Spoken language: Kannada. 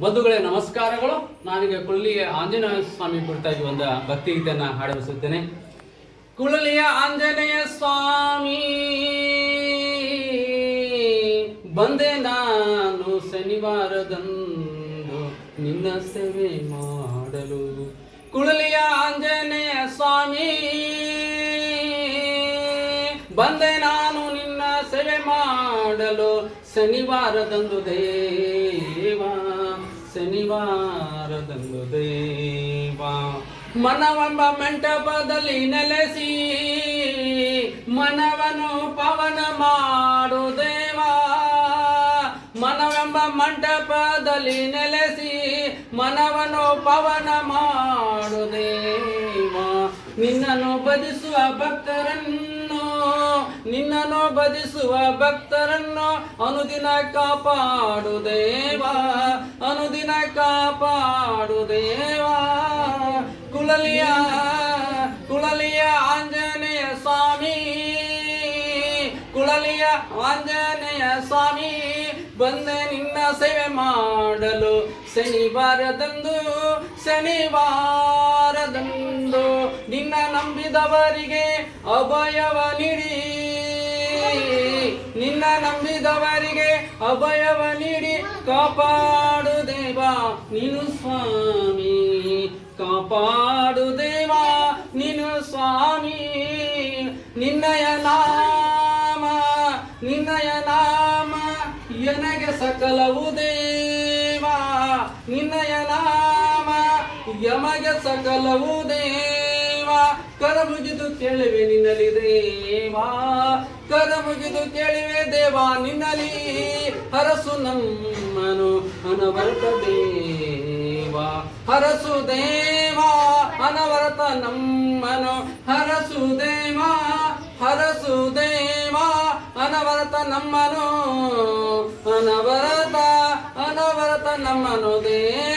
ಬಂಧುಗಳೇ, ನಮಸ್ಕಾರಗಳು. ನಾನೀಗ ಕುಳ್ಳಿಯ ಆಂಜನೇಯ ಸ್ವಾಮಿ ಕುರಿತಾಗಿ ಒಂದು ಭಕ್ತಿ ಭಕ್ತಿಗೀತೆಯನ್ನು ಹಾಡಬಯಸುತ್ತೇನೆ ಕುಳಲಿಯ ಆಂಜನೇಯ ಸ್ವಾಮಿ ಬಂದೆ ನಾನು ಶನಿವಾರದಂದು ನಿನ್ನ ಸೇವೆ ಮಾಡಲು. ಕುಳಲಿಯ ಆಂಜನೇಯ ಸ್ವಾಮಿ ಬಂದೆ ನಾನು ನಿನ್ನ ಸೇವೆ ಮಾಡಲು ಶನಿವಾರದಂದು ದೇವ. ಶನಿವಾರದಂದು ದೇವ ಮನವೆಂಬ ಮಂಟಪದಲ್ಲಿ ನೆಲೆಸಿ, ಮನವನು ಪವನ ಮಾಡು ದೇವ. ಮನವೆಂಬ ಮಂಟಪದಲ್ಲಿ ನೆಲೆಸಿ, ಮನವನು ಪವನ ಮಾಡು ದೇವ. ನಿನ್ನನ್ನು ಬದಿಸುವ ಭಕ್ತರನ್ನು, ನಿನ್ನನ್ನು ಬದಿಸುವ ಭಕ್ತರನ್ನು ಅನುದಿನ ಕಾಪಾಡು ದೇವ. ಕಾಪಾಡು ಕುಲಲಿಯ ಕುಳಲಿಯ ಆಂಜನೇಯ ಸ್ವಾಮಿ ಕುಳಲಿಯ ಆಂಜನೇಯ ಸ್ವಾಮಿ, ಬಂದೆ ನಿನ್ನ ಸೇವೆ ಮಾಡಲು ಶನಿವಾರದಂದು ಶನಿವಾರದಂದು ನಿನ್ನ ನಂಬಿದವರಿಗೆ ಅಭಯವ ನೀಡಿ. ನಿನ್ನ ನಂಬಿದವರಿಗೆ ಅಭಯವ ನೀಡಿ ಕಾಪಾಡು ದೇವ. ನೀನು ಸ್ವಾಮಿ, ಕಾಪಾಡು ದೇವ. ನೀನು ಸ್ವಾಮಿ, ನಿನ್ನಯ ನಾಮ ನಿನ್ನಯ ನಾಮ, ಎನಗೆ ಸಕಲವು ದೇವ. ನಿನ್ನಯ ನಾಮ, ಯಮಗೆ ಸಕಲವು ಕರ ಮುಗಿದು ಕೇಳುವೆ ನಿನ್ನಲಿ ದೇವಾ. ಕರ ಮುಗಿದು ಕೇಳುವೆ ದೇವಾ ನಿನ್ನಲಿ ಹರಸು ನಮ್ಮನು ಅನವರತ ದೇವಾ. ಹರಸು ದೇವಾ, ಅನವರತ ನಮ್ಮನು ಹರಸು ದೇವಾ. ಹರಸು ದೇವಾ, ಅನವರತ ನಮ್ಮನು ಅನವರತ ಅನವರತ ನಮ್ಮನು ದೇವ.